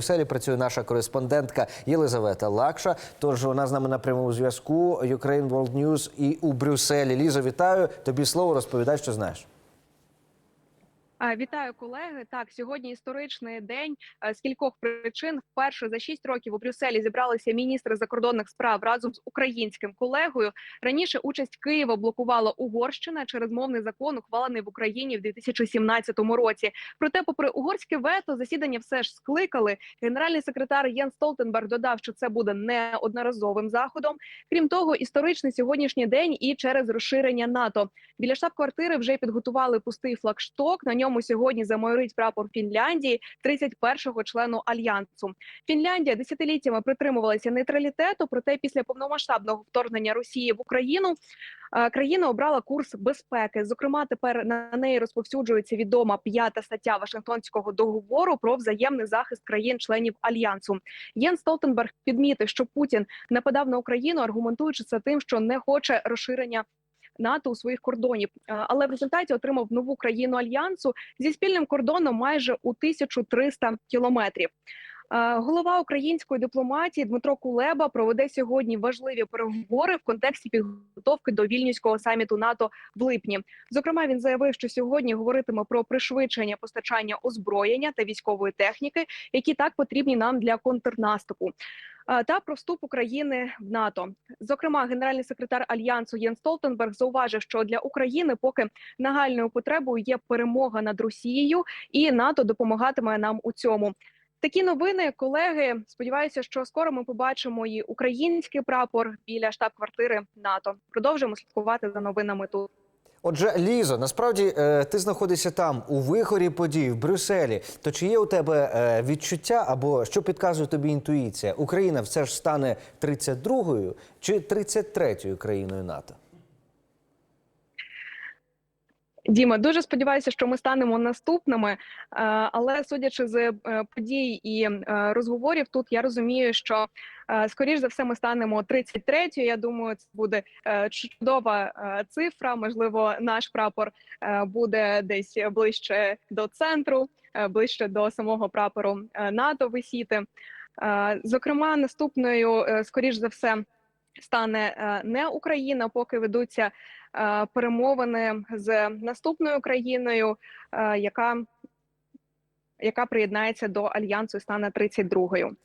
Брюсселі працює наша кореспондентка Єлизавета Лакша. Тож вона з нами на прямому зв'язку. Ukraine World News і у Брюсселі. Лізо, вітаю. Тобі слово розповідай, що знаєш. А, Вітаю колеги. Так, сьогодні історичний день. Е, З кількох причин вперше за шість років у Брюсселі зібралися міністри закордонних справ разом з українським колегою. Раніше участь Києва блокувала Угорщина через мовний закон, ухвалений в Україні в 2017 році. Проте, попри угорське вето, засідання все ж скликали. Генеральний секретар Єн Столтенберг додав, що це буде не одноразовим заходом. Крім того, історичний сьогоднішній день і через розширення НАТО. Біля штаб-квартири вже підготували пустий флагшток. На ньому сьогодні замайорить прапор Фінляндії, 31-го члену альянсу. Фінляндія десятиліттями притримувалася нейтралітету. Проте після повномасштабного вторгнення Росії в Україну е, країна обрала курс безпеки. Зокрема, тепер на неї розповсюджується відома п'ята стаття Вашингтонського договору про взаємний захист країн-членів альянсу. Єн Столтенберг підмітив, що Путін нападав на Україну, аргументуючи це тим, що не хоче розширення НАТО у своїх кордонів, Е, але в результаті отримав нову країну альянсу зі спільним кордоном майже у 1300 кілометрів. Голова української дипломатії Дмитро Кулеба проведе сьогодні важливі переговори в контексті підготовки до вільнюського саміту НАТО в липні. Зокрема, він заявив, що сьогодні говоритиме про пришвидшення постачання озброєння та військової техніки, які так потрібні нам для контрнаступу. Та про вступ України в НАТО, зокрема, генеральний секретар альянсу Єн Столтенберг зауважив, що для України поки нагальною потребою є перемога над Росією, і НАТО допомагатиме нам у цьому. Такі новини, колеги. Сподіваюся, що скоро ми побачимо і український прапор біля штаб-квартири НАТО. Продовжуємо слідкувати за новинами тут. Отже, Лізо, насправді е, ти знаходишся там у вихорі подій в Брюсселі. То чи є у тебе е, відчуття або що підказує тобі інтуїція? Україна все ж стане 32-ю чи 33-ю країною НАТО? Діма, дуже сподіваюся, що ми станемо наступними. Е, Але судячи з е, подій і е, розговорів, тут я розумію, що скоріш за все ми станемо 33-ю. Я думаю, це буде чудова цифра. Можливо, наш прапор буде десь ближче до центру, ближче до самого прапору НАТО висіти. Зокрема, наступною, скоріш за все, стане е, не Україна, поки ведуться е, перемовини з наступною країною, е, яка, яка приєднається до альянсу стане 32-ю.